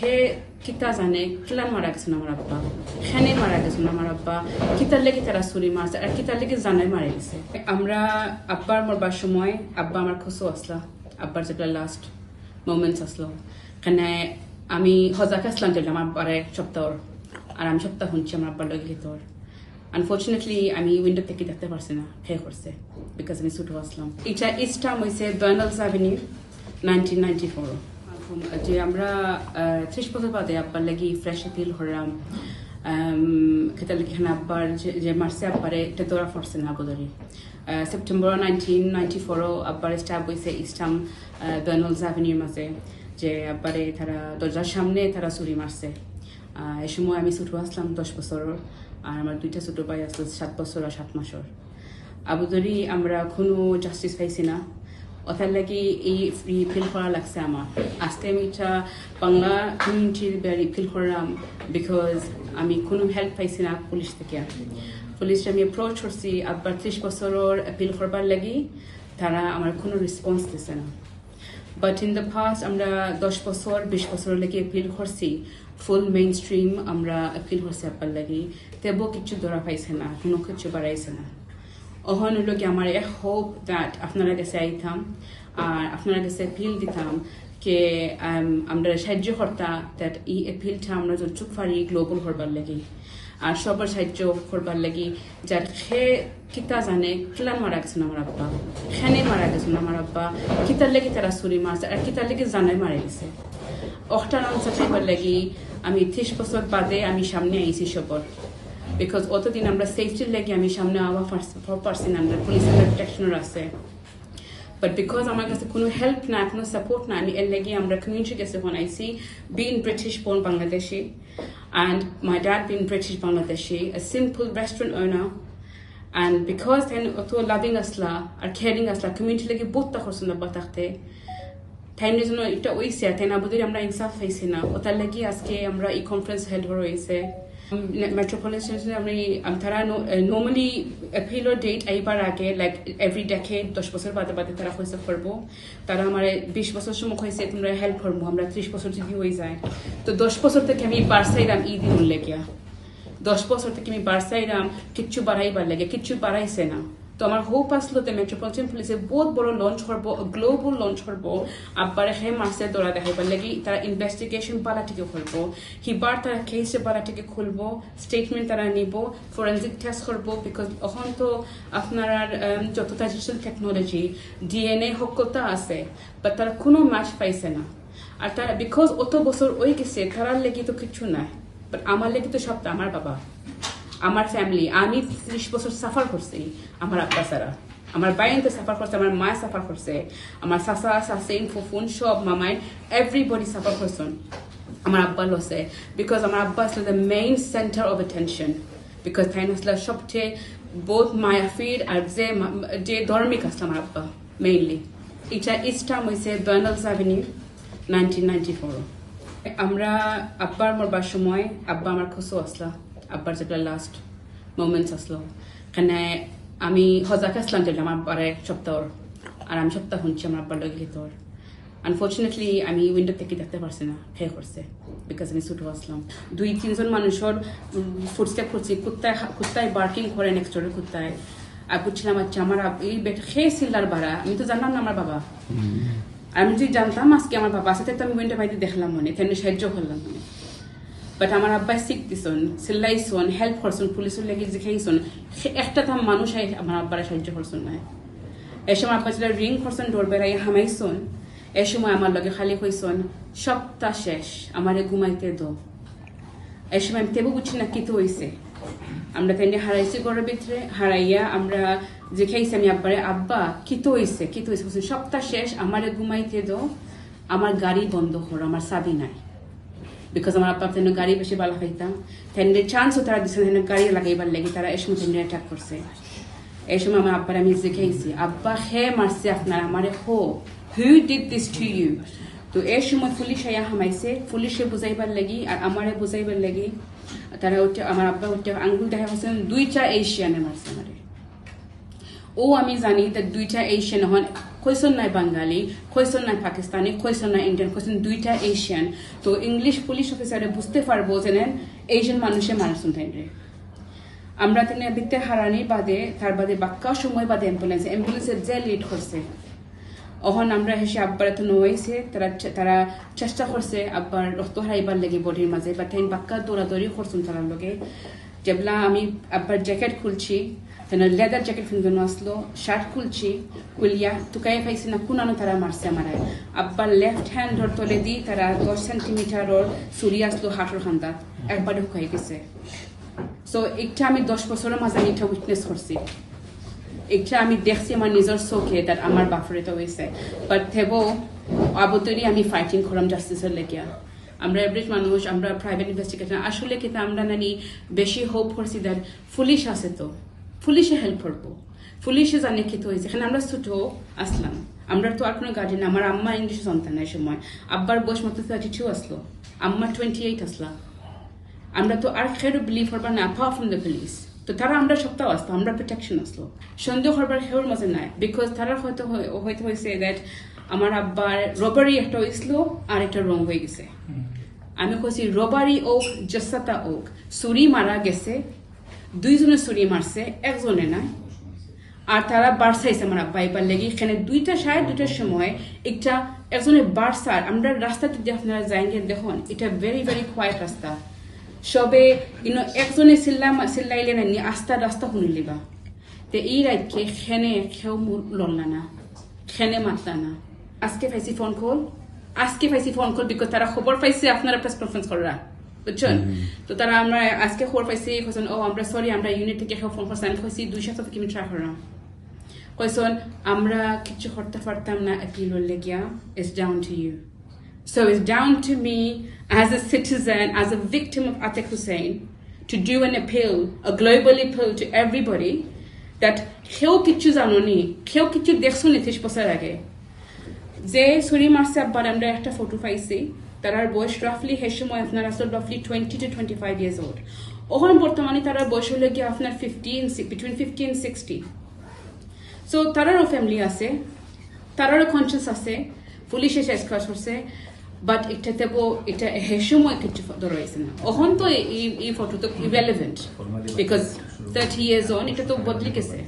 সে কিতা জানে কিলান মারা গেছেন আমার আব্বা? খেনে মারা গেছেন আমার আব্বা? কিতার লেগে তারা ছুরি মারছে আর কিতার লেগে জানে মারা গেছে আমরা আব্বার মরবার সময় আব্বা আমার খসু আসলা। আব্বার যেটা লাস্ট মোমেন্টস আসলো। এখানে আমি হজাকে আসলাম দিলাম আব্বারে সপ্তাহ আর আমি সপ্তাহ শুনছি আমার আব্বার লগে তোর আনফর্চুনেটলি আমি উইন্ডো থেকে দেখতে পারছি না খেয়ে করছে বিকজ আমি ছুটো আসলাম। এটা ইস্টাম হয়েছে বার্নালস অ্যাভিনিউ নাইনটিন নাইনটি ফোর যে আমরা ত্রিশ বছর বাদে আব্বার লাগি ফ্রেশ ফিল হরাম খেতে লাগি এখানে আব্বার, যে- মারছে আব্বারে, এটা দৌড়া ফরছে না বদরি সেপ্টেম্বর নাইনটিন নাইনটি ফোরও আব্বার স্টাফ হয়েছে ইস্টাম বার্নালস অ্যাভিনিউর মাঝে, যে আব্বারে তারা দরজার সামনে তারা চুরি মারছে। এই সময় আমি ছোটো আসলাম দশ বছরের আর আমার দুইটা ছোটো ভাই আসলো সাত বছর আর সাত মাসর। আবুদরি আমরা কোনো জাস্টিস পাইছি না। ওটার লাগি এই ফ্রি ফিল করা লাগছে আমার। আস্তে আমি এটা বাংলা কমিউনিটির বেড়ি ফিল করলাম বিকজ আমি কোনো হেল্প পাইছি না পুলিশ থেকে। পুলিশ আমি অ্যাপ্রোচ করছি, আবার ত্রিশ বছরের অ্যাপিল করবার লাগি, তারা আমার কোনো রেসপন্স দিছে না। বাট ইন দ্য ফার্স্ট আমরা দশ বছর, বিশ বছর লেগে অ্যাপিল করছি ফুল মেইন স্ট্রিম আমরা অ্যাপিল করছি আপনার লাগি, তেবো কিছু ধরা পাইছে না, কোনো কিছু বাড়াইছে না। অহন হলো কি আমার এক হোপ দ্যাট আপনারা কাছে আইতাম, আর আপনারা কাছে অ্যাপিল দিতাম কে আমরা সাহায্য করতাম দ্যাট এই অ্যাপিলটা আমরা যতটুক পারি গ্লোবাল করবার লাগি। আর সবার সাহায্য করবার লাগি যার সে কিতা জানে কিলান মারা গেছেন আমার আব্বা। খেনে মারা গেছেন আমার আব্বা। কিতার লেগে তারা ছুরি মারছে, আর কিতার লেগে জানে মারা গেছে। অখটার আনসার লাগি, আমি ত্রিশ বছর বাদে আমি সামনে আইছি সবর। বিকজ অতদিন আমরা সেফটির লেগে আমি সামনে আওয়া পারছি না আমরা পুলিশের প্রোটেকশনের আছে। বাট বিকজ আমার কাছে কোনো হেল্প না কোনো সাপোর্ট না আমি এর লেগে আমরা কমিউনিটির কাছে বানাইছি been British born Bangladeshi and my dad being British Bangladeshi, a simple restaurant owner. And because then অত লাভিং আসলা আর কেয়ারিং আসলা কমিউনিটি লাগে বহুত করছেন না বাতাকতে টাইমের জন্য এটা ওইছে তাই না আমরা ইনসাফ হয়েছি না। ওটার লাগি আজকে আমরা এই কনফারেন্স হেল্ড হয়েছে আমি তারা নর্মালি এপ্রিলের ডেট এইবার আগে লাইক এভরি ডেকে দশ বছর বাদে বাদে তারা হয়েছে করব। তারা আমার বিশ বছর সময় হয়েছে তোমরা হেল্প করব, আমরা ত্রিশ বছর যদি হয়ে যায়। তো দশ বছর থেকে আমি বারসাইরাম ঈদ লেগিয়া। দশ বছর থেকে আমি বারসাইরাম কিচ্ছু বাড়াইবার লাগে কিচ্ছু বাড়াইছে না। তো আমার হোপ আসলো যে মেট্রোপলিটন পুলিশে বহুত বড় লঞ্চ করব গ্লোবাল লঞ্চ করব আব্বারে হে মাসে দৌড়া দেখাইবার লাগি তারা ইনভেস্টিগেশন বালাটিকে খুলবো। হিবার তারা কেসে বালাটিকে খুলব স্টেটমেন্ট তারা নিব ফরেন্সিক টেস্ট করব বিকজ এখন তো আপনার যতটা ডিজিটাল টেকনোলজি ডিএনএ সকলতা আছে বাট তারা কোনো ম্যাচ পাইছে না। আর তারা বিকজ অত বছর ওই গেছে তারার লেগে তো কিছু নাই বাট আমার লেগে তো সবটা আমার বাবা। আমার ফ্যামিলি আমি ত্রিশ বছর সাফার করছি, আমার আব্বা ছাড়া। আমার বাইন তো সাফার করছে, আমার মা সাফার করছে, আমার সাসা সাসিন ফুফুন, সব মামাই এভরিবডি সাফার করছেন আমার আব্বা লসে বিকজ আমার আব্বা আসলে the main centre of attention because তাই আসলে সবচেয়ে বোধ মায়াফির আর যে যে ধর্মিক আসলে আমার আব্বা মেইনলি এটা ইস্টাম হয়েছে বার্নালস অ্যাভিনিউ নাইনটিন নাইনটি ফোর আমরা আব্বার মরবার সময় আব্বা আমার খসু আসলা। আব্বার যেটা লাস্ট মোমেন্টস আসলো। এখানে আমি হজাকে আসলাম দিলাম আব্বারে সপ্তাহ আর আমি সপ্তাহ শুনছি আমার আব্বার লগে তোর। আনফর্চুনেটলি আমি উইন্ডো থেকে দেখতে পারছি না খেয়ে করছে বিকজ আমি ছুটো আসলাম। দুই তিনজন মানুষের ফুটস্টেপ করছি কুত্তায় কুত্তায় বার্কিং করে নেক্সট ডোরে কুত্তায়। আর বুঝছিলাম আচ্ছা আমার এই বেটা খেয়ে সিল্লার ভাড়া আমি তো জানলাম না আমার বাবা। আর আমি যদি জানতাম আজকে আমার বাবা আছে তো আমি উইন্ডো বাইতে দেখলাম মনে তেমনি সাহায্য করলাম মনে। বাট আমার আব্বাই শিখ দিছন হেল্প করছন, পুলিশের লেগে জিখাইছন একটা তো মানুষ আমার আব্বারে সাহায্য করছন না। এই সময় আব্বা যেটা রিং করছন ডোর বেড়াই হামাইছন। এই সময় আমার লগে খালি হইছন, সপ্তাহ শেষ, আমারে ঘুমাইতে দো। এই সময় আমি তেবু বুঝছি না কি তো হইছে। আমরা তাই হারাইছি ঘরের ভিতরে, হারাইয়া আমরা যে খাইছি আমি আব্বারে, আব্বা, কি তো হইছে, কি তো হইছে? সপ্তাহ শেষ, আমারে ঘুমাইতে দো, আমার গাড়ি বন্ধ করো, আমার চাবি নাই। বিকজ তেন গাড়ি বেশি ভালো খাইতাম তেনে চান্সও তারা দিচ্ছে তেনে গাড়ি লাগাইবার লাগি তারা এই সময় তেনে অ্যাটাক করছে। এই সময় আমার আব্বার আমি জিজ্ঞাসি আব্বা হে মারছে আপনার, আমারে হো who did this to you তো এই সময় পুলিশ আইয়া হামাইছে। পুলিশে বুঝাইবার লাগি আর আমারে বুঝাইবার লাগি, তারা ওটা আমার আব্বা ওটা আঙ্গুল দেখা হচ্ছেন দুইটা এশিয়ানে মারছে আমারে। ও আমি জানি যে দুইটা এশিয়ান হন কইসন নাই বাঙালি কইসন নাই পাকিস্তানি কইসন নাই ইন্ডিয়ান কইসন দুইটা এশিয়ান তো ইংলিশ পুলিশ অফিসারে বুঝতে পারব যে এশিয়ান মানুষে মানুষজন থাকবে আমরা তিনি বিত্তে হারানির বাদে, তার বাদে বাক্কা সময় বাদে অ্যাম্বুলেন্স অ্যাম্বুলেন্সের যে লেট করছে। অহন আমরা হেসে আব্বার এত নইছে তারা তারা চেষ্টা করছে আব্বার রক্ত হারাইবার লেগে বডির মাঝে বা তাই বাক্কা দৌড়াদৌড়ি করছেন তার লগে। যেবলা আমি আব্বার জ্যাকেট খুলছি তেন লেদার জ্যাকেট ফিনগানো আসলো শার্ট খুলছি কুলিয়া টুকাই পাইছি না কুনানো তারা মারছে আমারে আব্বার লেফট হ্যান্ড ধর তলে দি তারা দশ সেন্টিমিটারর চুরি আসলো হাঁটুর খান্দাত একবারে শুকাই গেছে সো একটা আমি দশ বছরের মাঝে এটা উইটনেস করছি একটা আমি দেখছি আমার নিজের চোখে তার আমার বাপরে তো হয়েছে বাট থেবো আবতরি আমি ফাইটিং করলাম জাস্টিসের লেগিয়া আমরা এভারেজ মানুষ আমরা প্রাইভেট ইনভেস্টিগেশন আসলে কিন্তু আমরা নানি বেশি হোপ করছি দ্যাট পুলিশ আছে তো পুলিশে হেল্প করব। পুলিশে জানে কি তো হয়েছে? এখানে আমরা ছোট আসলাম। আমরা তো আর কোনো গার্জেন আমার আম্মা ইংলিশ সন্তান এই সময়। আব্বার বয়স মতো থার্টি টু আসলো। আম্মা টোয়েন্টি এইট আসলা। আমরা তো আর খেরো বিলিভ করবার না অ্যাপার্ট ফ্রম দ্য পুলিশ তো তারা আমরা সপ্তাহ আসতো আমরা প্রোটেকশন আসলো। সন্দেহ করবার খেউর মাঝে নাই বিকজ তারা হয়তো হয়- হয়তো হয়েছে দ্যাট আমার আব্বার রবারি একটা হয়েছিল আর একটা রং হয়ে গেছে। আমি কইছি রবারি ওক জসাতা ওক চুরি মারা গেছে দুইজনে চুরি মারছে, একজনে নাই। আর তারা বাড়সাইছে আমার আব্বা এবার লেগে। এখানে দুইটা সাড়ে দুইটার সময় একটা একজনের বাড়সার আমরা রাস্তাতে যে আপনারা যাইঙ্গে দেখুন, এটা ভেরি ভেরি কোয়াইট রাস্তা। সবে, ইনো, একজনে চিল্লাম, চিল্লাইলে না আস্তা রাস্তা শুনিলিবা তে এই রাতকে খেনে খেও মোৰ লড়লা না খেনে মাতলা না। আজকে পাইছি ফোন কল আজকে পাইছি ফোন কল বিকজ তারা খবর পাইছে, আপনারা প্রেস কনফারেন্স করা বুঝছেন তো তারা আমরা আজকে খবর পাইছি কইছেন ও আমরা সরি আমরা ইউনিট থেকে ফোন করছি। আমি কইছি দুইশো থেকে আমি ট্রাই করলাম কইছেন আমরা কিছু করতে পারতাম না appeal লেগিয়া। It's down to you So it's down to me as a citizen, as a victim of Atik Hussein, to do an appeal, a global appeal to everybody that কেউ কিছু জানো নি কেউ কিছু দেখছ নি ত্রিশ বছর আগে। যে ছুরি মারছে আব্বার আমরা একটা ফটো পাইছি। তারার বয়স রাফলি হে সময় আপনার আসল রাফলি twenty two twenty five years old ওখানে বর্তমানে তারার বয়স হলে গিয়ে আপনার fifteen between fifty and sixty so তারারও family আছে তারারও কনসিয়াস আছে পুলিশে শেষ ক্লাস করছে বাট এটাতে বো- এটা হে সময় কিছু ধরাইছে না। ওখান তো এই ফটো তো irrelevant because thirty years on এটা তো বদলে গেছে।